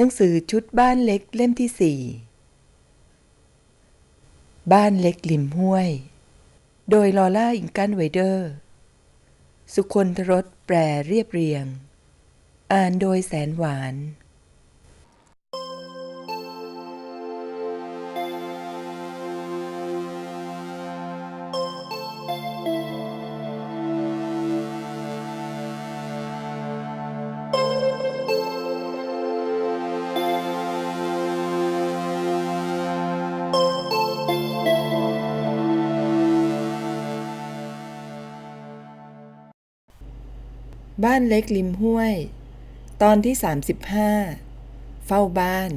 หนังสือชุดบ้านเล็กเล่มที่สี่บ้านเล็กริมห้วย โดยลอล่าอิงกันไวเดอร์ สุคนทรสแปรเรียบเรียง อ่านโดยแสนหวาน บ้านเล็กริมห้วย ตอนที่ 35 เฝ้าบ้าน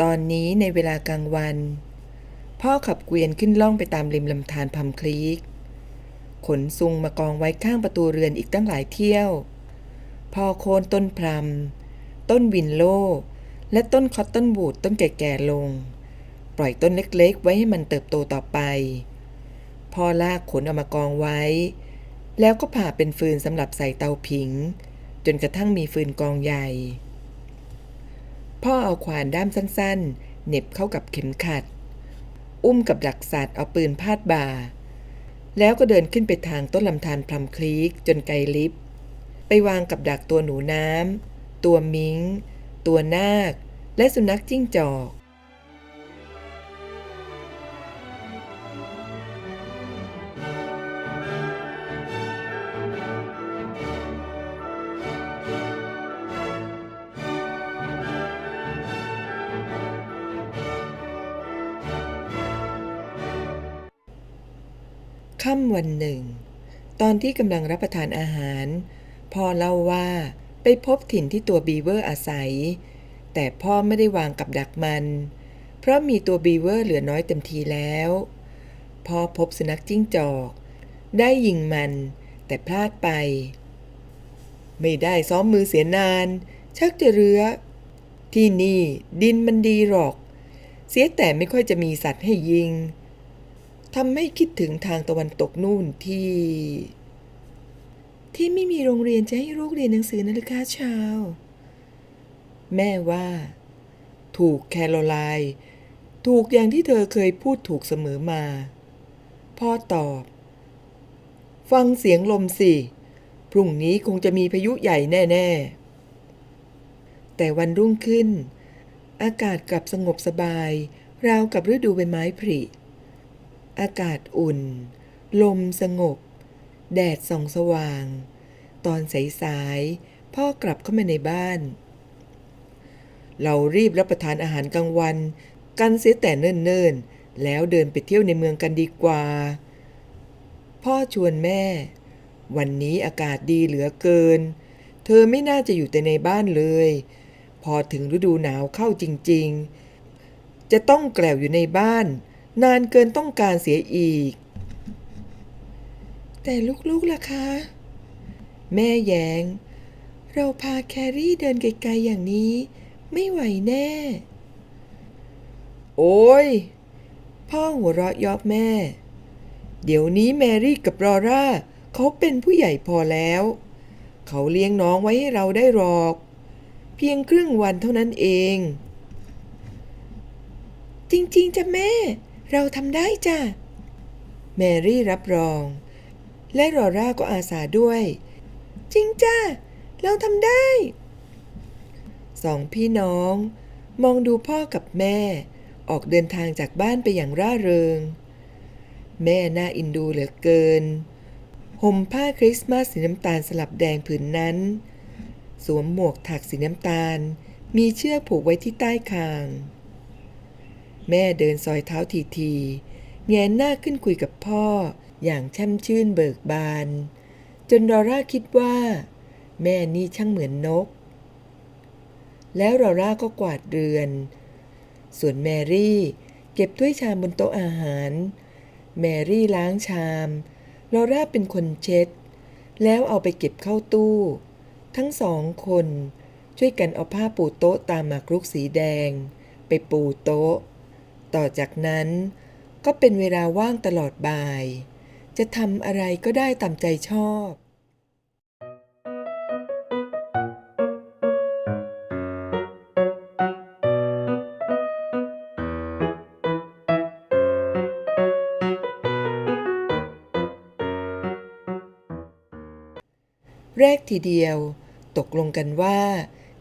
ตอนนี้ในเวลากลางวัน พ่อขับเกวียนขึ้นล่องไปตามริมลำธารพัมคลีก ขนซุงมากองไว้ข้างประตูเรือนอีกตั้งหลายเที่ยว พ่อโคนต้นพรำต้นวินโล และต้นคอตตอนบูดต้นแก่ๆลง ปล่อยต้นเล็กๆ ไว้ให้มันเติบโตต่อไป พ่อลากขนเอามากองไว้ แล้วก็ผ่าเป็นฟืนสำหรับใส่เตาผิง จนกระทั่งมีฟืนกองใหญ่ พ่อเอาขวานด้ามสั้นๆเหน็บเข้ากับเข็มขัด อุ้มกับดักสัตว์เอาปืนพาดบ่า แล้วก็เดินขึ้นไปทางต้นลำธารพลัมคลีกจนไกลลิฟต์ไปวางกับดักตัวหนูน้ำตัวมิงตัวนาค และสุนัขจิ้งจอก ค่ำวันหนึ่ง ตอนที่กำลังรับประทานอาหารพ่อเล่าว่าไปพบถิ่นที่ตัวบีเวอร์อาศัย แต่พ่อไม่ได้วางกับดักมัน เพราะมีตัวบีเวอร์เหลือน้อยเต็มทีแล้วพ่อพบสุนัขจิ้งจอก ได้ยิงมัน แต่พลาดไป ไม่ได้ซ้อมมือเสียนาน ชักจะเรือที่นี่ดินมันดีหรอก เสียแต่ไม่ค่อยจะมีสัตว์ให้ยิง ทำให้คิดถึงทางตะวันตกนู่นที่ ที่ไม่มีโรงเรียนจะให้ลูกเรียนหนังสือนะลูกค้าชาว แม่ว่า ถูกแคโรไลน์ถูกอย่างที่เธอเคยพูดถูกเสมอมา พ่อตอบ ฟังเสียงลมสิ พรุ่งนี้คงจะมีพายุใหญ่แน่ ๆ แต่วันรุ่งขึ้น อากาศกลับสงบสบาย ราวกับฤดูใบไม้ผลิ อากาศอุ่น ลมสงบ แดดส่องสว่าง ตอนสายๆพ่อกลับเข้ามาในบ้าน เรารีบรับประทานอาหารกลางวัน กันเสียแต่เนิ่นๆ แล้วเดินไปเที่ยวในเมืองกันดีกว่า พ่อชวนแม่ วันนี้อากาศดีเหลือเกิน เธอไม่น่าจะอยู่แต่ในบ้านเลย พอถึงฤดูหนาวเข้าจริงๆ จะต้องแกลวอยู่ในบ้าน นานเกินต้องการเสียอีก แต่ลูกๆล่ะคะ แม่แยง เราพาแครี่เดินไกลๆอย่างนี้ ไม่ไหวแน่ โอ้ย พ่อหัวเราะยอบแม่ เดี๋ยวนี้แมรี่กับรอร่าเขาเป็นผู้ใหญ่พอแล้ว เขาเลี้ยงน้องไว้ให้เราได้หรอก เพียงครึ่งวันเท่านั้นเอง จริง ๆจ้ะแม่ เราทำได้จ้ะ แมรี่รับรอง และรอร่าก็อาสาด้วย จริงจ้ะเราทำได้ สองพี่น้อง มองดูพ่อกับแม่ ออกเดินทางจากบ้านไปอย่างร่าเริง แม่น่าอินดูเหลือเกิน ห่มผ้าคริสต์มาสสีน้ำตาลสลับแดงผืนนั้น สวมหมวกถักสีน้ำตาล มีเชือกผูกไว้ที่ใต้คาง แม่เดินซอยเท้าทีๆแงนหน้าขึ้นคุยกับพ่อ อย่างแช่มชื่นเบิกบาน จนดอร่าคิดว่า แม่นี่ช่างเหมือนนก แล้วดอร่าก็กวาดเรือน ส่วนแมรี่เก็บถ้วยชามบนโต๊ะอาหาร แมรี่ล้างชามลอร่าเป็นคนเช็ด แล้วเอาไปเก็บเข้าตู้ ทั้งสองคนช่วยกันเอาผ้าปูโต๊ะตามหมากรุกสีแดง ไปปูโต๊ะ ต่อจากนั้น ก็เป็นเวลาว่างตลอดบ่าย จะทำอะไรก็ได้ตามใจชอบแรกทีเดียว ตกลงกันว่า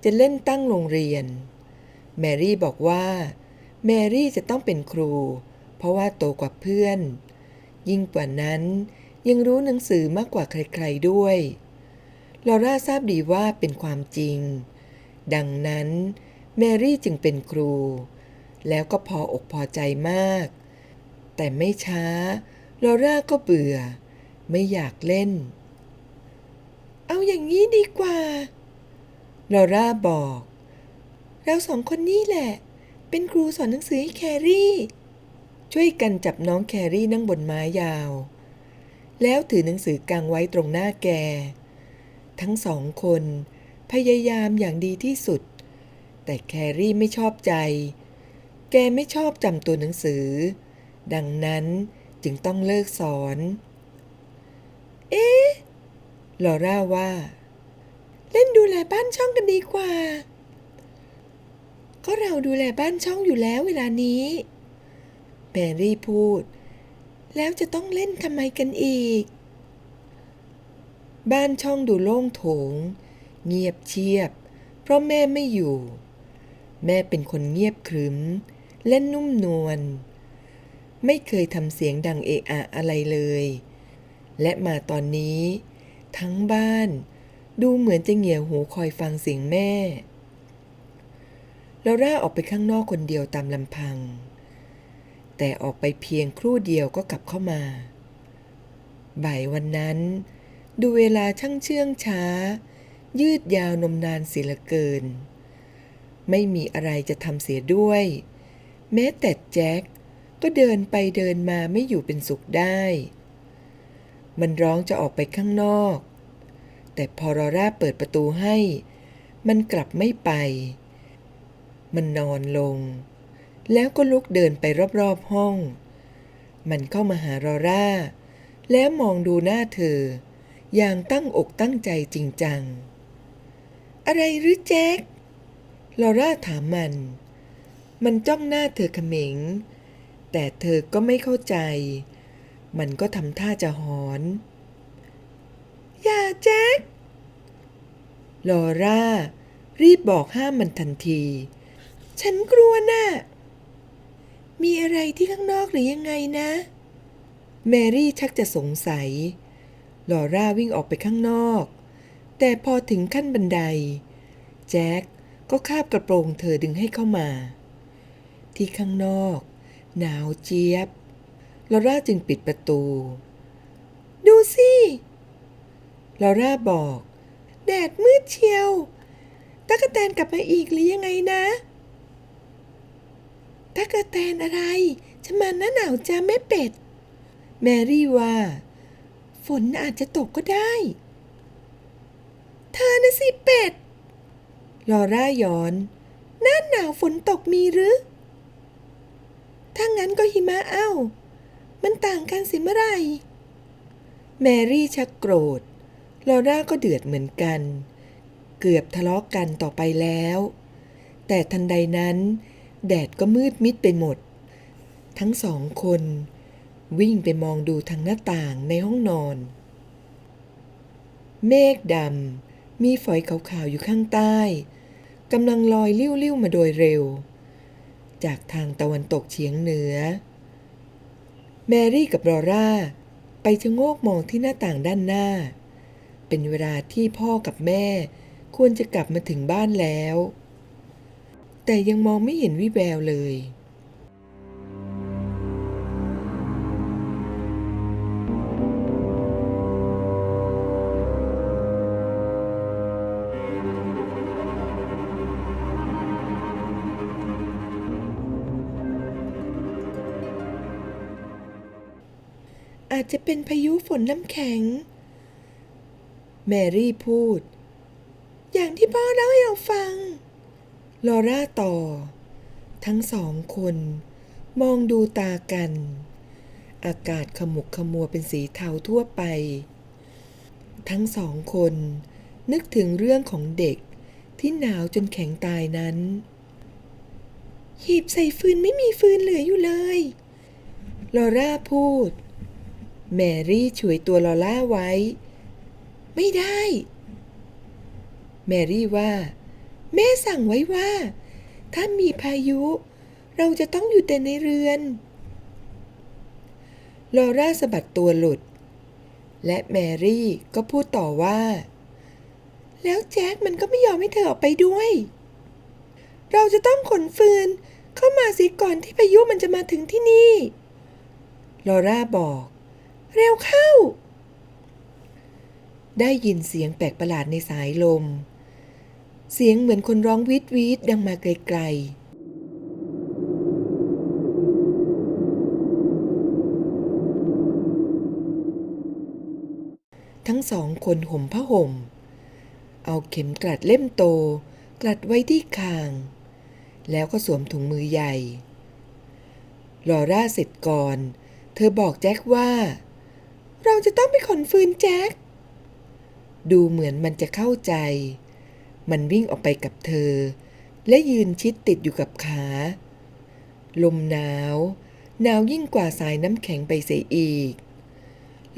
จะเล่นตั้งโรงเรียน แมรี่บอกว่า แมรี่จะต้องเป็นครู เพราะว่าโตกว่าเพื่อน ยิ่งกว่านั้นยังรู้หนังสือมากกว่าใครๆด้วย ลอร่าทราบดีว่าเป็นความจริง ดังนั้นแมรี่จึงเป็นครู แล้วก็พออกพอใจมาก แต่ไม่ช้า ลอร่าก็เบื่อ ไม่อยากเล่น เอาอย่างนี้ดีกว่า ลอร่าบอก เราสองคนนี่แหละ เป็นครูสอนหนังสือให้แครี่ ช่วยกันจับน้องแครี่นั่งบนไม้ยาว แล้วถือหนังสือกางไว้ตรงหน้าแก ทั้งสองคนพยายามอย่างดีที่สุด แต่แครี่ไม่ชอบใจ แกไม่ชอบจำตัวหนังสือ ดังนั้นจึงต้องเลิกสอน เอ๊ะลอร่าว่า เล่นดูแลบ้านช่องกันดีกว่า ก็เราดูแลบ้านช่องอยู่แล้วเวลานี้แมรี่พูด แล้วจะต้องเล่นทำไมกันอีก บ้านช่องดูโล่งโถง เงียบเชียบ เพราะแม่ไม่อยู่ แม่เป็นคนเงียบขรึมและนุ่มนวลไม่เคยทำเสียงดังเอะอะอะไรเลย และมาตอนนี้ ทั้งบ้าน ดูเหมือนจะเหงี่ยหูคอยฟังเสียงแม่ ลอร่าออกไปข้างนอกคนเดียวตามลำพัง แต่ออกไปเพียงครู่เดียวก็กลับเข้ามา บ่ายวันนั้น ดูเวลาช่างเชื่องช้า ยืดยาวนมนานเสียเหลือเกิน ไม่มีอะไรจะทำเสียด้วย แม้แต่แจ็คก็เดินไปเดินมาไม่อยู่เป็นสุขได้ มันร้องจะออกไปข้างนอก แต่พอรอร่าเปิดประตูให้ มันกลับไม่ไป มันนอนลง แล้วก็ลุกเดินไปรอบๆห้อง มันเข้ามาหารอร่า แล้วมองดูหน้าเธอ อย่างตั้งอกตั้งใจจริงจัง อะไรหรือแจ็คลอร่าถามมัน มันจ้องหน้าเธอเขม็ง แต่เธอก็ไม่เข้าใจ มันก็ทำท่าจะหอน อย่าแจ็คลอร่ารีบบอกห้ามมันทันที ฉันกลัวน่ะ มีอะไรที่ข้างนอกหรือยังไงนะ แมรี่ชักจะสงสัย ลอร่าวิ่งออกไปข้างนอก แต่พอถึงขั้นบันได แจ็คก็คาบกระโปรงเธอดึงให้เข้ามา ที่ข้างนอก หนาวเจี๊ยบ ลอร่าจึงปิดประตู ดูสิ ลอร่าบอก แดดมืดเชียวตะกะแตนกลับมาอีกหรือยังไงนะ ตะกะแตนอะไรจะมาหน้าหนาวจ้าแม่เป็ด แมรี่ว่า ฝนอาจจะตกก็ได้ เธอนะสิเป็ด ลอร่าย้อน หน้าหนาวฝนตกมีหรือ ถ้างั้นก็หิมะเอ้า มันต่างกันสิเมื่อไหรแมรี่ชักโกรธ ลอร่าก็เดือดเหมือนกัน เกือบทะเลาะกกันต่อไปแล้ว แต่ทันใดนั้น แดดก็มืดมิดไปหมด ทั้งสองคน วิ่งไปมองดูทางหน้าต่างในห้องนอน เมฆดำมีฝอยขาวๆอยู่ข้างใต้กำลังลอยลิ้วๆมาโดยเร็ว จากทางตะวันตกเฉียงเหนือ แมรี่กับลอร่า ไปชะโงกมองที่หน้าต่างด้านหน้า เป็นเวลาที่พ่อกับแม่ควรจะกลับมาถึงบ้านแล้ว แต่ยังมองไม่เห็นวิแววเลย อาจจะเป็นพายุฝนน้ำแข็ง แมรี่พูด อย่างที่พ่อเล่าให้เราฟัง ลอร่าต่อ ทั้งสองคน มองดูตากัน อากาศขมุกขมัวเป็นสีเทาทั่วไป ทั้งสองคน นึกถึงเรื่องของเด็กที่หนาวจนแข็งตายนั้น หีบใส่ฟืนไม่มีฟืนเหลืออยู่เลย ลอร่าพูด แมรี่ช่วยตัวลอล่าไว้ ไม่ได้ แมรี่ว่า แม่สั่งไว้ว่า ถ้ามีพายุ เราจะต้องอยู่แต่ในเรือน ลอร่าสะบัดตัวหลุด และแมรี่ก็พูดต่อว่า แล้วแจ็คมันก็ไม่ยอมให้เธอออกไปด้วย เราจะต้องขนฟืนเข้ามาสิก่อนที่พายุมันจะมาถึงที่นี่ ลอร่าบอก เร็วเข้า ได้ยินเสียงแปลกประหลาดในสายลม เสียงเหมือนคนร้องวีดวีดดังมาไกลๆทั้งสองคนห่มผ้าห่ม เอาเข็มกลัดเล่มโต กลัดไว้ที่คาง แล้วก็สวมถุงมือใหญ่ ลอร่าเสร็จก่อน เธอบอกแจ็คว่า เราจะต้องไปขนฟืนแจ็ค ดูเหมือนมันจะเข้าใจ มันวิ่งออกไปกับเธอ และยืนชิดติดอยู่กับขา ลมหนาว หนาวยิ่งกว่าสายน้ำแข็งไปเสียอีก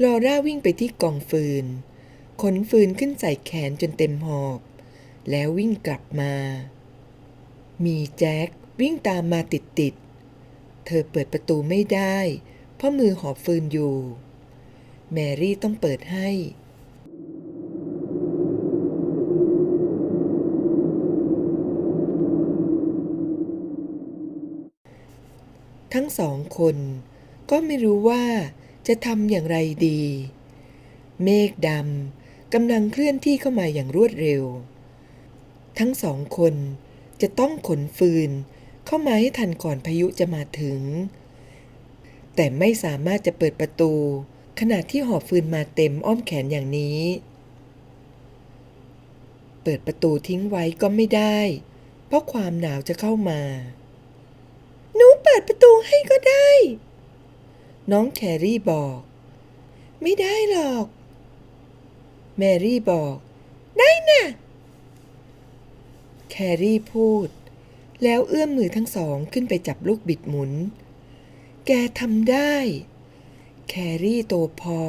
ลอร่าวิ่งไปที่กองฟืน ขนฟืนขึ้นใส่แขนจนเต็มหอบ แล้ววิ่งกลับมา มีแจ็ควิ่งตามมาติดๆเธอเปิดประตูไม่ได้ เพราะมือหอบฟืนอยู่ แมรี่ต้องเปิดให้ ทั้งสองคน ก็ไม่รู้ว่าจะทำอย่างไรดี เมฆดำกำลังเคลื่อนที่เข้ามาอย่างรวดเร็ว ทั้งสองคนจะต้องขนฟืนเข้ามาให้ทันก่อนพายุจะมาถึง แต่ไม่สามารถจะเปิดประตู ขณะที่หอบฟืนมาเต็มอ้อมแขนอย่างนี้ เปิดประตูทิ้งไว้ก็ไม่ได้ เพราะความหนาวจะเข้ามา เปิดประตูให้ก็ได้ น้องแครี่บอก ไม่ได้หรอก แมรี่บอก ได้น่ะ แครี่พูด แล้วเอื้อมมือทั้งสองขึ้นไปจับลูกบิดหมุน แกทำได้ แครี่โตพอ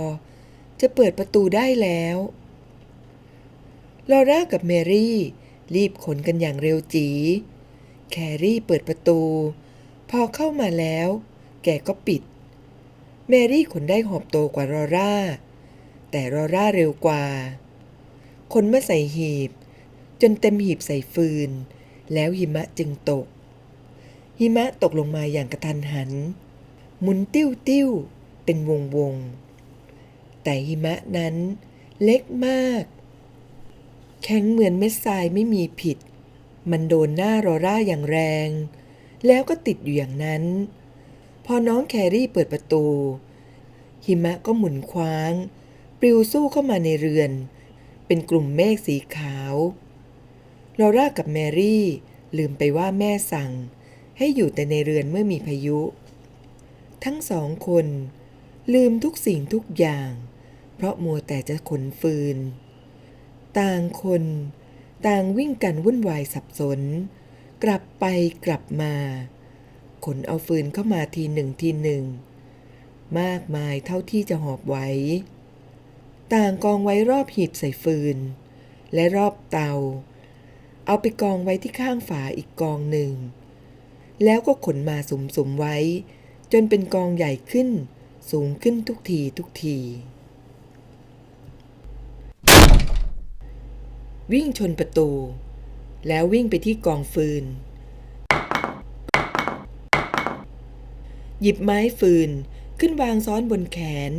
จะเปิดประตูได้แล้วลอร่ากับเมรี่ รีบขนกันอย่างเร็วจี แครี่เปิดประตู พอเข้ามาแล้ว แกก็ปิด เมรี่ขนได้หอบโตกว่าลอร่า แต่ลอร่าเร็วกว่า คนมาใส่หีบ จนเต็มหีบใส่ฟืน แล้วหิมะจึงตก หิมะตกลงมาอย่างกระทันหัน หมุนติ้วติ้วเป็นวงวง แต่หิมะนั้นเล็กมาก แข็งเหมือนเม็ดทรายไม่มีผิด มันโดนหน้ารอร่าอย่างแรง แล้วก็ติดอยู่อย่างนั้น พอน้องแครี่เปิดประตู หิมะก็หมุนคว้าง ปลิวสู้เข้ามาในเรือน เป็นกลุ่มเมฆสีขาวลอร่ากับแมรี่ ลืมไปว่าแม่สั่ง ให้อยู่แต่ในเรือนเมื่อมีพายุ ทั้งสองคน ลืมทุกสิ่งทุกอย่าง เพราะมัวแต่จะขนฟืน ต่างคน ต่างวิ่งกันวุ่นวายสับสน กลับไปกลับมา ขนเอาฟืนเข้ามาทีหนึ่งทีหนึ่ง มากมายเท่าที่จะหอบไว้ ต่างกองไว้รอบหีบใส่ฟืน และรอบเตา เอาไปกองไว้ที่ข้างฝาอีกกองหนึ่ง แล้วก็ขนมาสุมๆไว้ จนเป็นกองใหญ่ขึ้น สูงขึ้นทุกทีทุกทีวิ่งชนประตู แล้ววิ่งไปที่กองฟืน หยิบไม้ฟืนขึ้นวางซ้อนบนแขน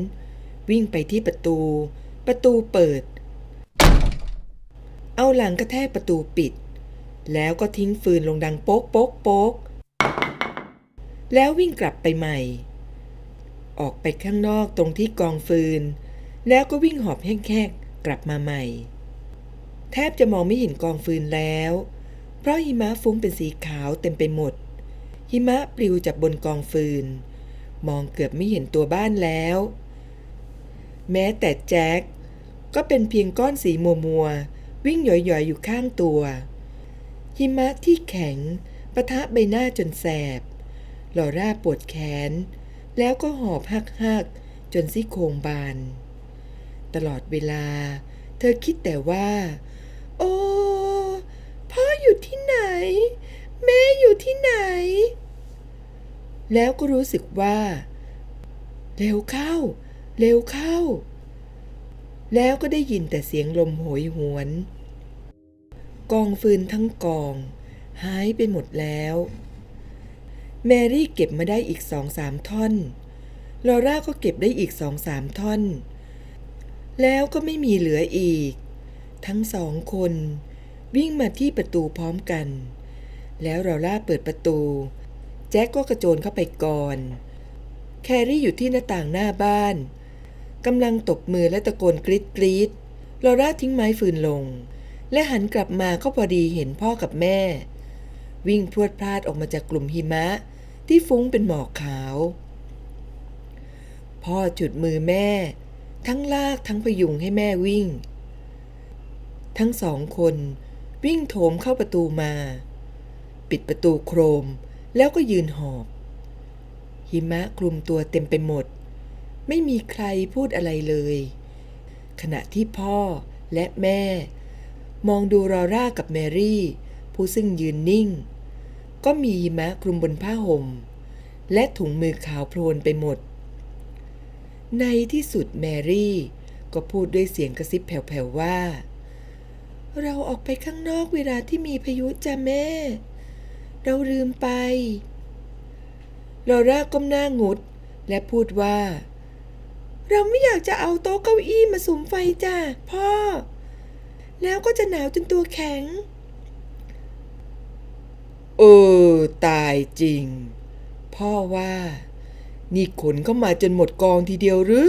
วิ่งไปที่ประตู ประตูเปิด เอาหลังกระแทกประตูปิด แล้วก็ทิ้งฟืนลงดังโป๊กโป๊กโป๊กแล้ววิ่งกลับไปใหม่ ออกไปข้างนอกตรงที่กองฟืน แล้วก็วิ่งหอบแห้งๆกลับมาใหม่ แทบจะมองไม่เห็นกองฟืนแล้ว เพราะหิมะฟุ้งเป็นสีขาวเต็มไปหมด หิมะปลิวจากบนกองฟืน มองเกือบไม่เห็นตัวบ้านแล้ว แม้แต่แจ็คก็เป็นเพียงก้อนสีมัวมัวๆวิ่งหย่อยๆอยู่ข้างตัว หิมะที่แข็งปะทะใบหน้าจนแสบ ลอร่าปวดแขน แล้วก็หอบหักๆจนซี่โครงบาน ตลอดเวลา เธอคิดแต่ว่า โอ้พ่ออยู่ที่ไหน แม่อยู่ที่ไหน แล้วก็รู้สึกว่า เร็วเข้า เร็วเข้า แล้วก็ได้ยินแต่เสียงลมโหยหวน กองฟืนทั้งกอง หายไปหมดแล้ว แมรี่เก็บมาได้อีกสองสามท่อนลอร่าก็เก็บได้อีกสองสามท่อน แล้วก็ไม่มีเหลืออีก ทั้งสองคน วิ่งมาที่ประตูพร้อมกัน แล้วลอร่าเปิดประตู แจ็คก็กระโจนเข้าไปก่อน แครี่อยู่ที่หน้าต่างหน้าบ้านกำลังตบมือและตะโกนกรีดกรีดลอร่าทิ้งไม้ฟืนลง และหันกลับมาก็พอดีเห็นพ่อกับแม่ วิ่งพรวดพลาดออกมาจากกลุ่มหิมะที่ฟุ้งเป็นหมอกขาว พ่อจุดมือแม่ ทั้งลากทั้งพยุงให้แม่วิ่ง ทั้งสองคน วิ่งโถมเข้าประตูมา ปิดประตูโครมแล้วก็ยืนหอบ หิมะคลุมตัวเต็มไปหมด ไม่มีใครพูดอะไรเลย ขณะที่พ่อและแม่ มองดูรอร่ากับแมรี่ ผู้ซึ่งยืนนิ่ง ก็มีหิมะคลุมบนผ้าห่ม และถุงมือขาวโพลนไปหมด ในที่สุดแมรี่ก็พูดด้วยเสียงกระซิบแผ่วๆว่า เราออกไปข้างนอกเวลาที่มีพายุจ้ะแม่ เราลืมไปลอร่าก้มหน้างุด และพูดว่า เราไม่อยากจะเอาโต๊ะเก้าอี้มาสุมไฟจ้ะพ่อ แล้วก็จะหนาวจนตัวแข็ง เออ ตายจริง พ่อว่า นี่ขนเข้ามาจนหมดกองทีเดียวหรือ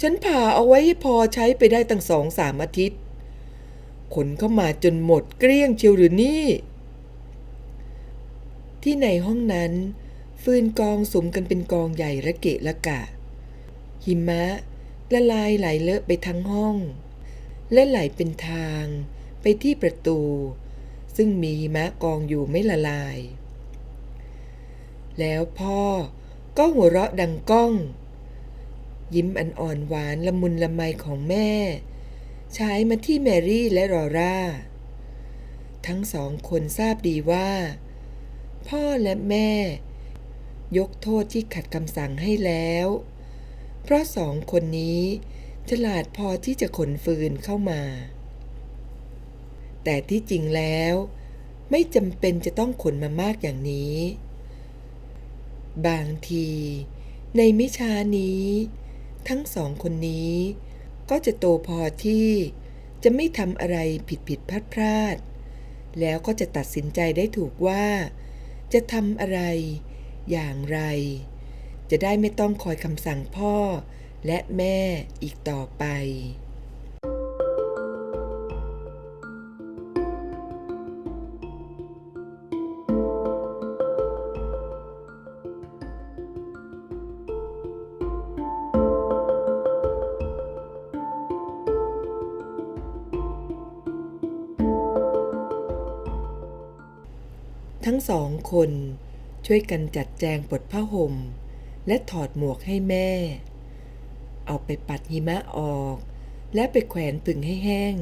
ฉันผ่าเอาไว้ให้พอใช้ไปได้ตั้งสองสามอาทิตย์ ขนเข้ามาจนหมดเกลี้ยงเชียวหรือนี่ ที่ในห้องนั้น ฟืนกองสมกันเป็นกองใหญ่ระเกะระกะ หิมะละลายไหลเลอะไปทั้งห้อง และไหลเป็นทางไปที่ประตู ซึ่งมีหิมะกองอยู่ไม่ละลาย แล้วพ่อก็หัวเราะดังก้อง ยิ้มอันอ่อนหวานละมุนละไมของแม่ ฉายมาที่แมรี่และรอร่า ทั้งสองคนทราบดีว่า พ่อและแม่ ยกโทษที่ขัดคำสั่งให้แล้ว เพราะสองคนนี้ฉลาดพอที่จะขนฟืนเข้ามา แต่ที่จริงแล้ว ไม่จำเป็นจะต้องขนมามากอย่างนี้ บางที ในมิช้านี้ ทั้งสองคนนี้ ก็จะโตพอที่จะไม่ทำอะไรผิดผิดพลาดพลาด แล้วก็จะตัดสินใจได้ถูกว่า จะทำอะไร อย่างไร จะได้ไม่ต้องคอยคำสั่งพ่อและแม่อีกต่อไป ทั้งสองคนช่วยกันจัดแจงปลดผ้าห่ม และถอดหมวกให้แม่ เอาไปปัดหิมะออก และไปแขวนตึงให้แห้ง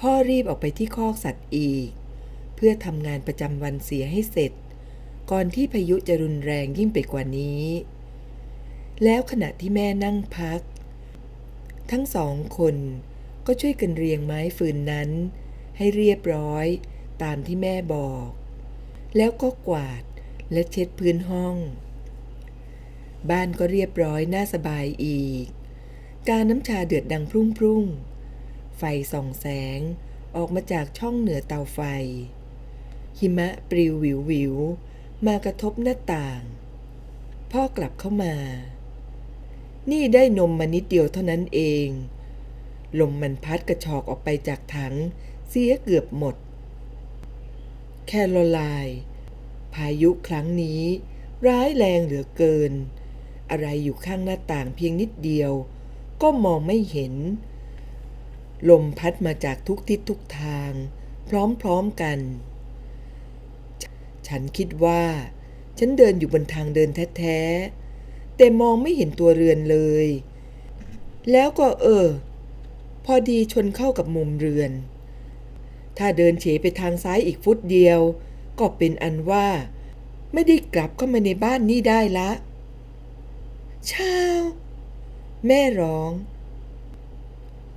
พ่อรีบออกไปที่คอกสัตว์อีก เพื่อทำงานประจำวันเสียให้เสร็จ ก่อนที่พายุจะรุนแรงยิ่งไปกว่านี้ แล้วขณะที่แม่นั่งพัก ทั้งสองคนก็ช่วยกันเรียงไม้ฟืนนั้น ให้เรียบร้อยตามที่แม่บอก แล้วก็กวาดและเช็ดพื้นห้อง บ้านก็เรียบร้อยน่าสบายอีก การน้ำชาเดือดดังพรุ่งพรุ่งๆไฟส่องแสงออกมาจากช่องเหนือเตาไฟ หิมะปลิววิววิวมากระทบหน้าต่าง พ่อกลับเข้ามา นี่ได้นมมานิดเดียวเท่านั้นเอง ลมมันพัดกระชอกออกไปจากถัง เสียเกือบหมด แคโรไลน์พายุครั้งนี้ ร้ายแรงเหลือเกิน อะไรอยู่ข้างหน้าต่างเพียงนิดเดียว ก็มองไม่เห็น ลมพัดมาจากทุกทิศทุกทาง พร้อมๆกัน ฉันคิดว่า ฉันเดินอยู่บนทางเดินแท้ๆ แต่มองไม่เห็นตัวเรือนเลย แล้วก็เออ พอดีชนเข้ากับมุมเรือน ถ้าเดินเฉไปทางซ้ายอีกฟุตเดียว ก็เป็นอันว่า ไม่ได้กลับเข้ามาในบ้านนี้ได้ละชาวแม่ร้อง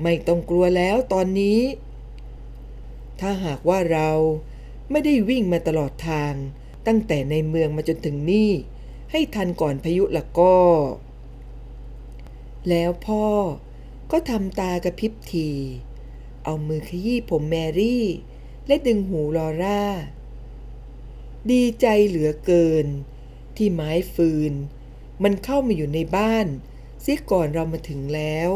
ไม่ต้องกลัวแล้วตอนนี้ ถ้าหากว่าเราไม่ได้วิ่งมาตลอดทาง ตั้งแต่ในเมืองมาจนถึงนี่ ให้ทันก่อนพายุละก็ แล้วพ่อก็ทำตากระพริบที เอามือขยี้ผมแมรี่ และดึงหูลอร่า ดีใจเหลือเกิน ที่ไม้ฟืน มันเข้ามาอยู่ในบ้านเสียก่อนเรามาถึงแล้ว